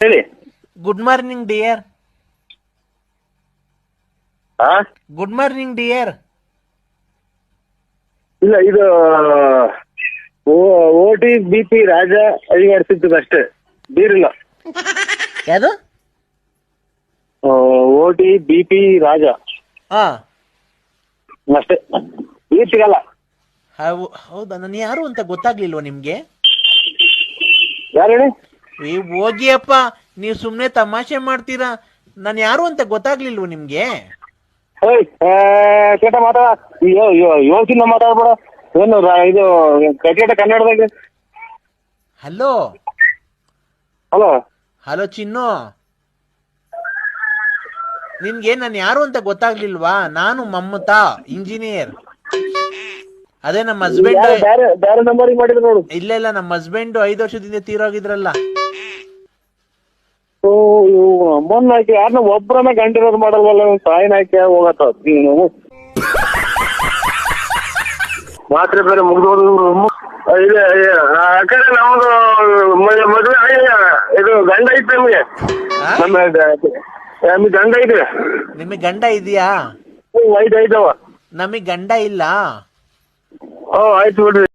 ಹೇಳಿ. Good morning dear ಆ? Good morning dear ಇಲ್ಲ ಇದು ಓ ಟಿ ಬಿ ಪಿ ರಾಜ ವರ್ಷದ್ದು ಅಷ್ಟೇ. ಬೀರಿಲ್ಲ. ಯಾವುದು? ಓ ಟಿ ಬಿ ಪಿ ರಾಜ. ಹಾ ಅಷ್ಟೇ. ಬೀರ್ ಸಿಗಲ್ಲ. ಹೌದಾ ನಾನು ಯಾರು ಅಂತ ಗೊತ್ತಾಗ್ಲಿಲ್ವ ನಿಮ್ಗೆ? ಯಾರು ಹೇಳಿ? ಏ ಹೋಗಿಯಪ್ಪ ನೀವು ಸುಮ್ಮನೆ ತಮಾಷೆ ಮಾಡ್ತೀರಾ? ನಾನು ಯಾರು ಅಂತ ಗೊತ್ತಾಗ್ಲಿಲ್ವ ನಿಮ್ಗೆ? ಹೇಯ್ ಕೇಟ ಮಾತಾಡ. ಯೋಚಿನ ಮಾತಾಡ್ಬೇಡ. ಏನು ರಾ- ಇದು ಕನ್ನಡದಾಗ. ಹಲೋ? ಹಲೋ? ಹಲೋ ಚಿನ್ನು? ನಿನ್ಗೆ ನಾನು ಯಾರು ಅಂತ ಗೊತ್ತಾಗ್ಲಿಲ್ವಾ? ನಾನು ಮಮ್ಮತಾ ಇಂಜಿನಿಯರ್. ಅದೇ ನಮ್ಮ ಹಸ್ಬೆಂಡ್ ಬೇರೆ ಬೇರೆ ನಂಬರಿಗೆ ಮಾಡಿದ್ರು ನೋಡು. ಇಲ್ಲ ಇಲ್ಲ ನಮ್ಮ ಹಸ್ಬೆಂಡ್ ಐದು ವರ್ಷದಿಂದ ತೀರೋಗಿದ್ರಲ್ಲ. ಮೊನ್ನೆ ಹಾಕಿ ಯಾರನ್ನ ಒಬ್ಬರನ್ನ ಗಂಟಿರೋದು ಮಾಡಲ್ವಲ್ಲ ಸಾಯಿನ ಆಕೆ ಹೋಗತ್ತ ನೀನು. ಮಾತ್ರೆ ಬೇರೆ ಮುಗಿದೋದು ಇದೆ ಯಾಕಂದ್ರೆ ನಮ್ದು ಮ- ಮದುವೆ ಆಗಿಲ್ಲ ಇದು ಗಂಡ ಐತೆ ನಮಗೆ? ಆ? ನಮ್ಮ ನಮಗೆ ಗಂಡ ಐತೆ ನಿಮಗೆ ಗಂಡ ಇದೆಯಾ? ಐದು ಐದವ. ನಮಗೆ ಗಂಡ ಇಲ್ಲ. ಓ ಆಯ್ತು ಬಿಡ್ರಿ.